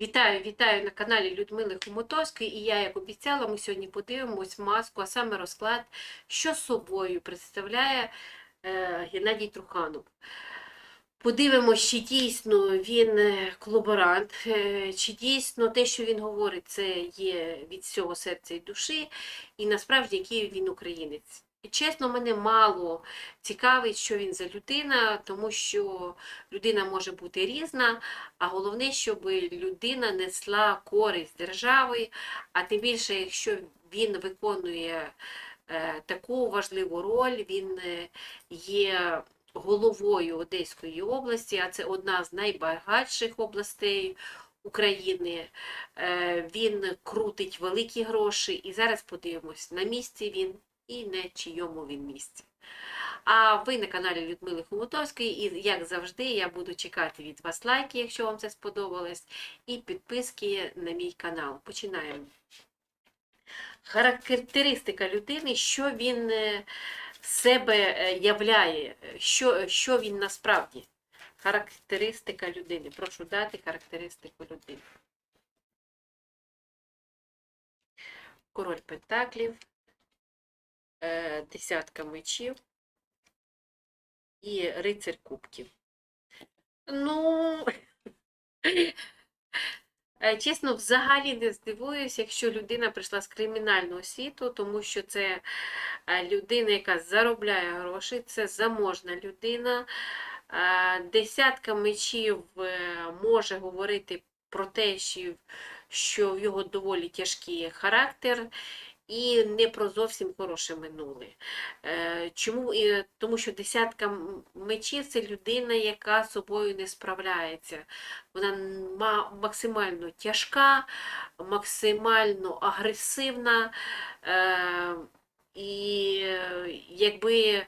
Вітаю, вітаю на каналі Людмили Хомутовської. І я, як обіцяла, ми сьогодні подивимось маску, а саме розклад, що собою представляє е, Геннадій Труханов. Подивимось, чи дійсно він е, колаборант, е, чи дійсно те, що він говорить, це є від всього серця і душі, і насправді який він українець. Чесно, мене мало цікавить, що він за людина, тому що людина може бути різна, а головне, щоб людина несла користь держави, а тим більше, якщо він виконує е, таку важливу роль, він е, є головою Одеської області, а це одна з найбагатших областей України. Е, Він крутить великі гроші, і зараз подивимось, на місці він і на чийому він місці. А ви на каналі Людмили Хомутовської, і як завжди, я буду чекати від вас лайки, якщо вам це сподобалось, і підписки на мій канал. Починаємо. Характеристика людини, що він е, себе е, являє, що, що він насправді. Характеристика людини. Прошу дати характеристику людини. Король Пентаклів, десятка мечів і рицар кубків. Ну, е, чесно, взагалі не здивуюсь, якщо людина прийшла з кримінального світу, тому що це е, людина, яка заробляє гроші, це заможна людина. Е, Десятка мечів е, може говорити про те, що в його доволі тяжкий характер. І не про зовсім хороше минуле. Е, Чому? Тому що десятка мечів це людина, яка з собою не справляється. Вона максимально тяжка, максимально агресивна. Е, І е, якби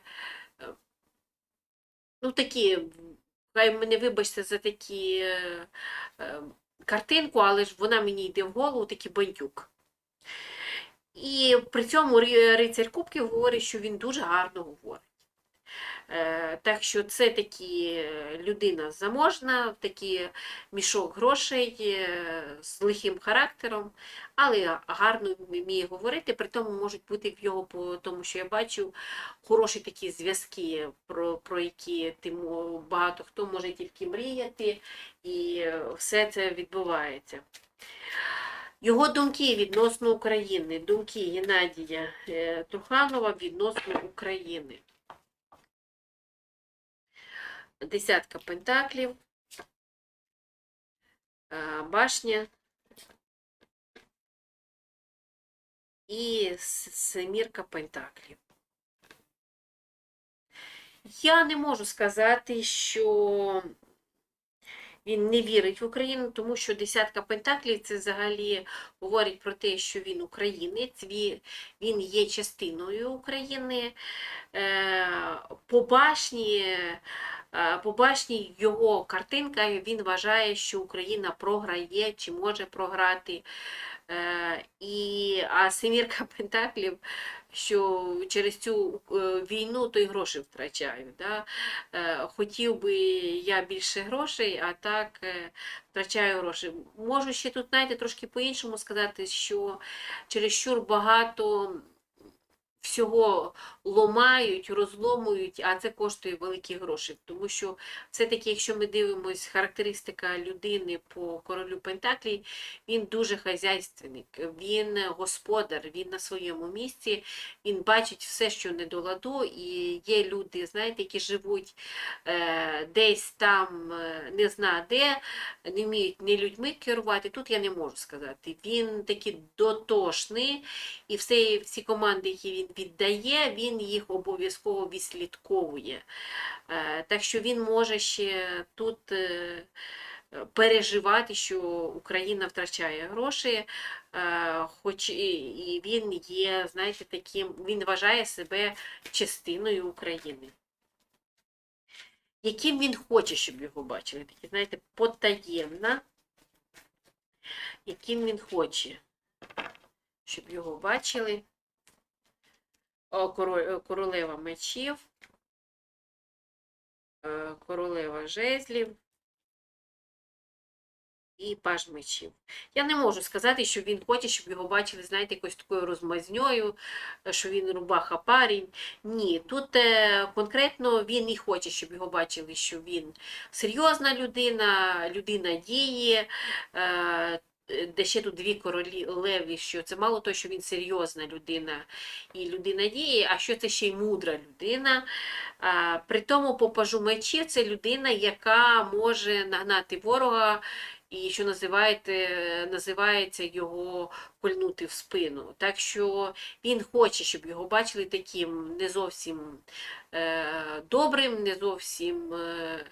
ну такі, хай мене вибачте за такі картинку, але ж вона мені йде в голову, такий бандюк. І при цьому Ри- рицар Кубків говорить, що він дуже гарно говорить. Е, Так що це такі е, людина заможна, такий мішок грошей е, з лихим характером, але гарно вміє говорити. При тому можуть бути в його, тому що я бачу, хороші такі зв'язки, про, про які ти багато хто може тільки мріяти, і все це відбувається. Його думки відносно України, думки Геннадія е, Труханова відносно України. Десятка пентаклів, е, башня і семірка пентаклів. Я не можу сказати, що він не вірить в Україну, тому що десятка пентаклів це взагалі говорить про те, що він українець, він є частиною України. Е, По башні, е, по башні його картинка, він вважає, що Україна програє чи може програти. Е, І, а семірка пентаклів, що через цю е, війну то й гроші втрачаю. Да? Е, Хотів би я більше грошей, а так втрачаю гроші. Можу ще тут, знаєте, трошки по-іншому сказати, що чересчур багато всього ломають, розломують, а це коштує великі гроші. Тому що все-таки, якщо ми дивимося, характеристика людини по королю Пентаклі, він дуже хазяйственник, він господар, він на своєму місці, він бачить все, що не до ладу, і є люди, знаєте, які живуть е, десь там, е, не знаю де, не вміють не людьми керувати. Тут я не можу сказати. Він такий дотошний, і все, всі команди, які він віддає, він їх обов'язково відслідковує. Е, Так що він може ще тут е, переживати, що Україна втрачає гроші, е, хоч і він є, знаєте, таким, він вважає себе частиною України. Яким він хоче, щоб його бачили, такі, знаєте, потаємна, яким він хоче, щоб його бачили. О, коро- королева мечів, е, королева жезлів, і паж мечів. Я не можу сказати, що він хоче, щоб його бачили, знаєте, якось такою розмазньою, е, що він рубаха парень. Ні, тут е, конкретно він і хоче, щоб його бачили, що він серйозна людина, людина дії. Е, де ще тут дві королеви, що це мало того, що він серйозна людина і людина дії, а що це ще й мудра людина. А, При тому по пажу мечів це людина, яка може нагнати ворога і що називаєте, називається його кольнути в спину. Так що він хоче, щоб його бачили таким не зовсім е, добрим, не зовсім. Е,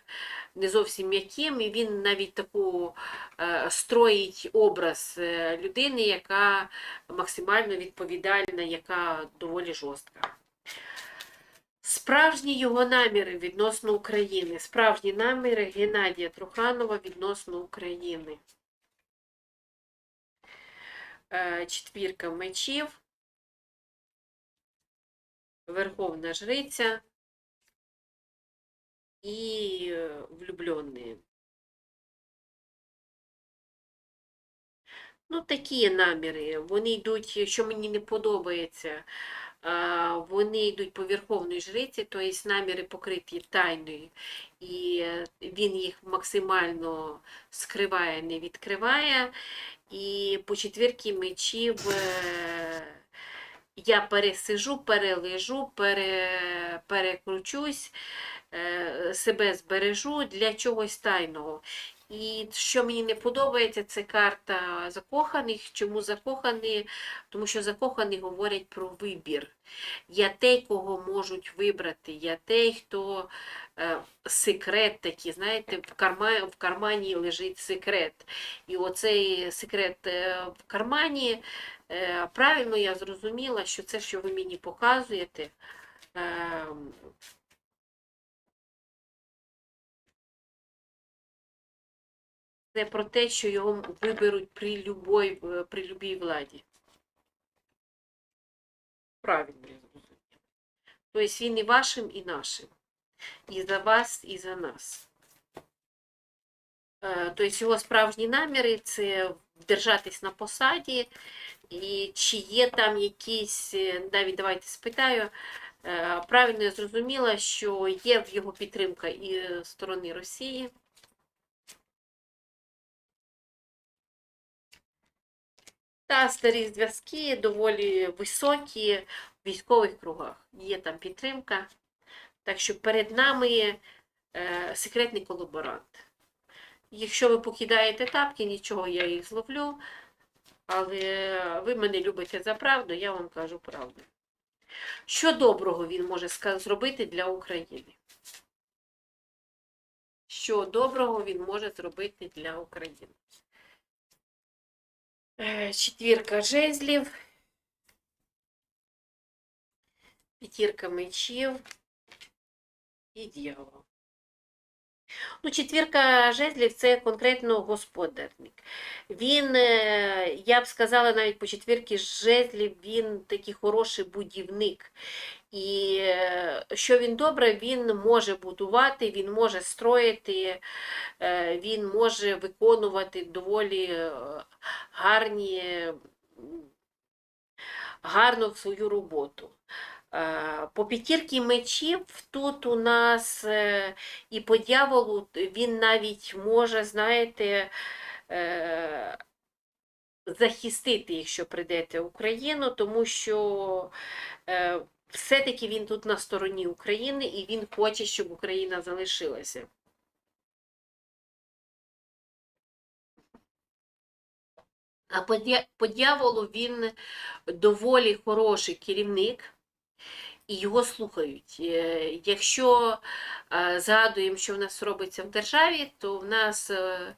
не зовсім м'яким, і він навіть таку е, строїть образ е, людини, яка максимально відповідальна, яка доволі жорстка. Справжні його наміри відносно України. Справжні наміри Геннадія Труханова відносно України. Е, Четвірка мечів. Верховна жриця і е, влюбленные. Ну, такі наміри. Вони йдуть, що мені не подобається, вони йдуть по верховній жриці, тобто наміри покриті тайною, і е, він їх максимально скриває, не відкриває. І по четвірки мечів е, я пересижу, перележу, пере, перекручусь, е, себе збережу для чогось тайного. І що мені не подобається, це карта закоханих. Чому закохані? Тому що закохані говорять про вибір. Я той, кого можуть вибрати, я той, хто е, секрет такий, знаєте, в кармані, в кармані лежить секрет. І оцей секрет е, в кармані, е, правильно я зрозуміла, що це, що ви мені показуєте. Е, Це про те, що його виберуть при любой, е, при любій владі. Правильно я зрозуміла. Тобто він і вашим, і нашим. І за вас, і за нас. Е, Тобто його справжні наміри це вдержатись на посаді, і чи є там якісь, е, навіть давайте спитаю, правильно я зрозуміла, що є в його підтримка і сторони Росії. Та старі зв'язки доволі високі в військових кругах. Є там підтримка. Так що перед нами е, секретний колаборант. Якщо ви покидаєте тапки, нічого я їх зловлю, але ви мене любите за правду, я вам кажу правду. Що доброго він може зробити для України? Що доброго він може зробити для України? Е, Четвірка жезлів, п'ятірка мечів і дьявол. Ну, четвірка жезлів це конкретно господарник. Він, е, я б сказала, навіть по четвірки жезлів, він такий хороший будівник. І е, що він добре, він може будувати, він може строїти, е, він може виконувати доволі е, гарні, м, гарно свою роботу. По п'ятірки мечів тут у нас і по дьяволу він навіть може, знаєте, захистити, якщо прийдете в Україну, тому що все-таки він тут на стороні України і він хоче, щоб Україна залишилася. А по, дьяволу він доволі хороший керівник і його слухають. Е, Якщо е, згадуємо, що в нас робиться в державі, то в нас е,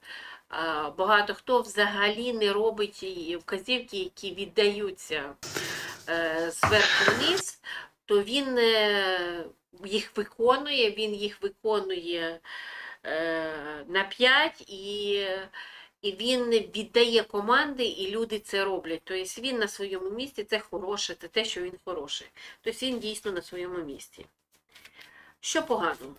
багато хто взагалі не робить вказівки, які віддаються зверху вниз, то він е, їх виконує, він їх виконує е, на 5 і. І він віддає команди, і люди це роблять. Тобто він на своєму місці це хороше, це те, що він хороший. Тобто він дійсно на своєму місці. Що погано?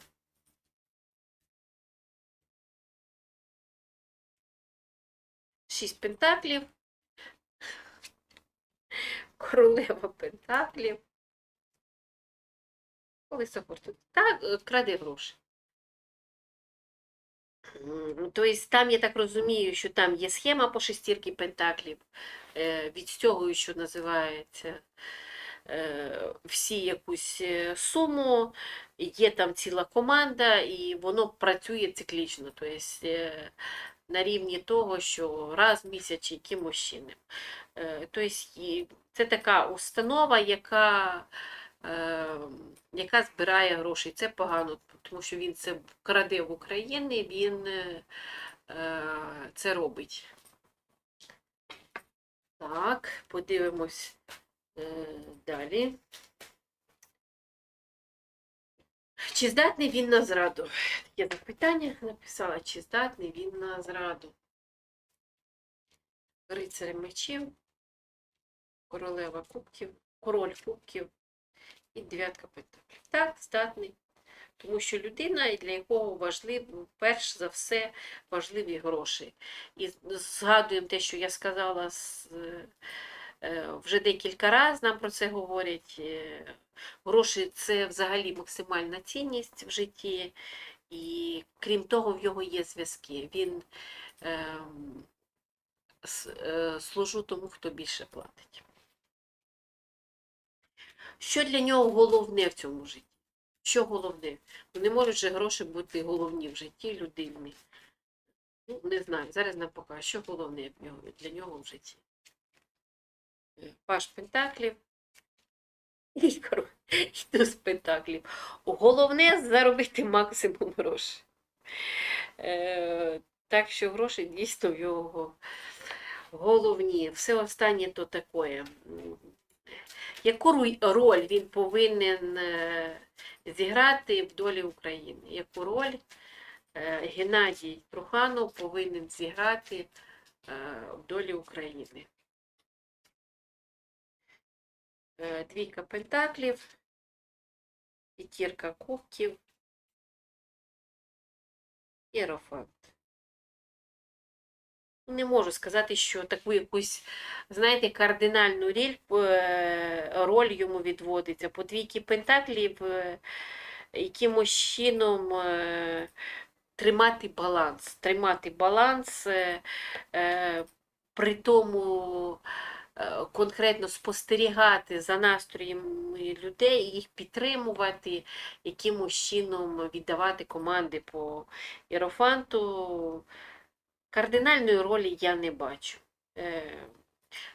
шість пентаклів. Королева пентаклів. Фортуни. Так, е, краде гроші. Тобто там, я так розумію, що там є схема по шестірки пентаклів, е, відстягую, що називається, е, всі якусь суму, є там ціла команда, і воно працює циклічно. Тобто на рівні того, що раз в місяць якимось чином. Тобто це така установа, яка, яка збирає гроші. Це погано, тому що він це краде в Україні, він е, е, це робить. Так, подивимось е, далі. Чи здатний він на зраду? Таке запитання написала, чи здатний він на зраду. Рицарь мечів, королева кубків, король кубків і дев'ятка пентаклів. Так, здатний. Тому що людина, для якого важливо, перш за все, важливі гроші. І згадуємо те, що я сказала е, вже декілька разів, нам про це говорять. Е, Гроші це взагалі максимальна цінність в житті, і крім того, в його є зв'язки. Він с- е, служу тому, хто більше платить. Що для нього головне в цьому житті? Що головне? Ну, не можуть же гроші бути головні в житті людини. Ну, не знаю, зараз нам покажу, що головне для нього в житті. Е, Паш Пентаклів. І з Пентаклів. Головне заробити максимум грошей. Е, так що гроші дійсно в його головні. Все останнє то таке. Яку роль він повинен е, зіграти в долі України? Яку роль е, Геннадій Труханов повинен зіграти е, в долі України? Двійка пентаклів, п'ятірка кубків, іерофант. Не можу сказати, що таку якусь, знаєте, кардинальну ріль, е, роль йому відводиться. По двійки пентаклів е, якимось чином е, тримати баланс. Тримати баланс, при тому конкретно спостерігати за настроями людей, їх підтримувати, якимось чином віддавати команди по іерофанту. Кардинальної ролі я не бачу. Е,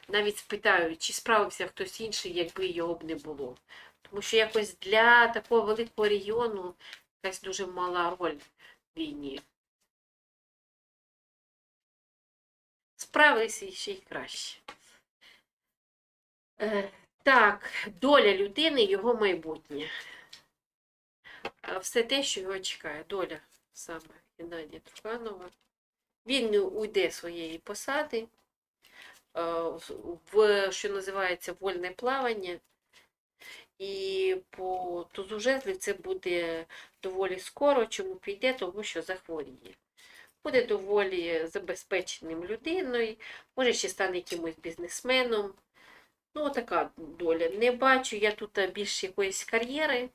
Навіть спитаю, чи справився хтось інший, якби його б не було. Тому що якось для такого великого регіону якась дуже мала роль в війні. Справилися ще й краще. Е, Так, доля людини, його майбутнє. Е, Все те, що його чекає. Доля саме Геннадія Труханова. Він уйде своєї посади, е, в, що називається вольне плавання. І по тузу це буде доволі скоро, чому піде, тому що захворіє. Буде доволі забезпеченим людиною, може ще стане якимось бізнесменом. Ну, така доля. Не бачу я тут більше якоїсь кар'єри.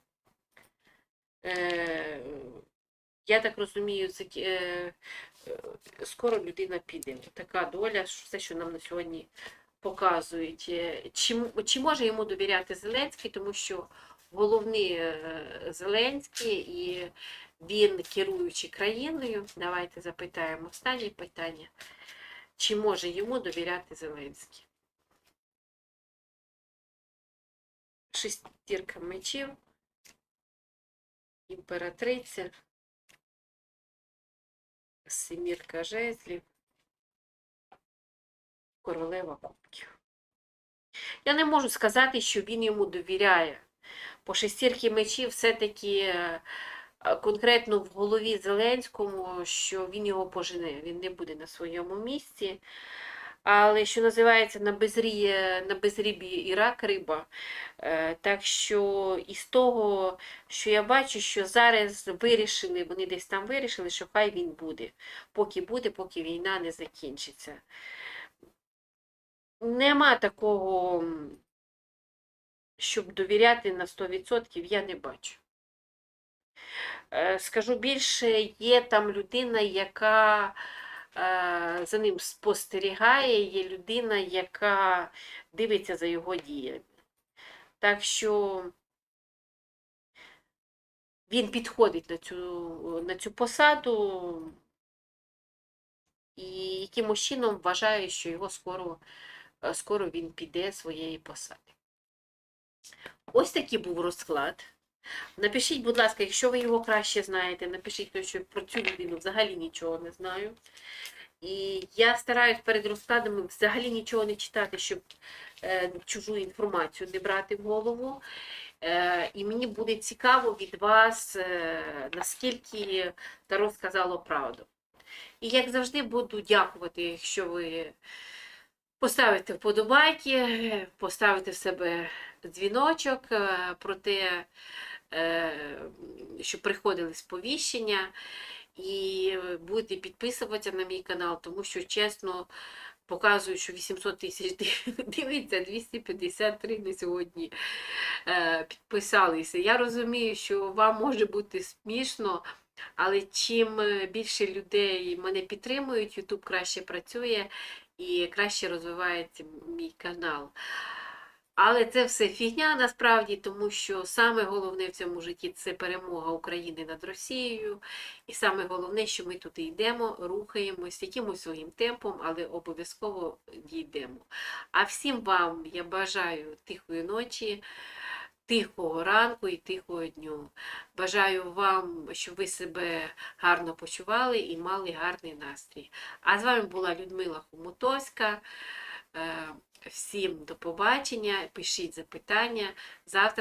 Е, я так розумію, закі- е, е, скоро людина піде. Така доля, все, що нам на сьогодні показують. Е, Чи, чи може йому довіряти Зеленський, тому що головний е, Зеленський і він керуючи країною. Давайте запитаємо останнє питання. Чи може йому довіряти Зеленський? Шестірка мечів, імператриця, семірка жезлів, королева кубків. Я не можу сказати, що він йому довіряє. По шестірки мечів все-таки е, е, конкретно в голові Зеленському, що він його пожене, він не буде на своєму місці. Але що називається на безрі, на безрібі і рак риба. Е, Так що із того, що я бачу, що зараз вирішили, вони десь там вирішили, що хай він буде. Поки буде, поки війна не закінчиться. Нема такого, щоб довіряти на 100%, я не бачу. Е, Скажу більше, є там людина, яка за ним спостерігає, є людина, яка дивиться за його діями. Так що він підходить на цю, на цю посаду і якимось чином вважає, що його скоро, е, скоро він піде своєї посади. Ось такий був розклад. Напишіть, будь ласка, якщо ви його краще знаєте, напишіть, тому що про цю людину взагалі нічого не знаю. І я стараюсь перед розкладами взагалі нічого не читати, щоб е, чужу інформацію не брати в голову. Е, і мені буде цікаво від вас, е, наскільки Таро сказало правду. І як завжди буду дякувати, якщо ви поставите вподобайки, поставите в себе дзвіночок е, про те, е, щоб приходили сповіщення. І будете підписуватися на мій канал, тому що чесно показую, що 800 тисяч дивиться, 253 на сьогодні е, підписалися. Я розумію, що вам може бути смішно, але чим більше людей мене підтримують, YouTube краще працює і краще розвивається мій канал. Але це все фігня насправді, тому що саме головне в цьому житті це перемога України над Росією. І саме головне, що ми туди йдемо, рухаємось якимось своїм темпом, але обов'язково дійдемо. А всім вам я бажаю тихої ночі, тихого ранку і тихого дню. Бажаю вам, щоб ви себе гарно почували і мали гарний настрій. А з вами була Людмила Хомутовська. Е, Всім до побачення, пишіть запитання. Завтра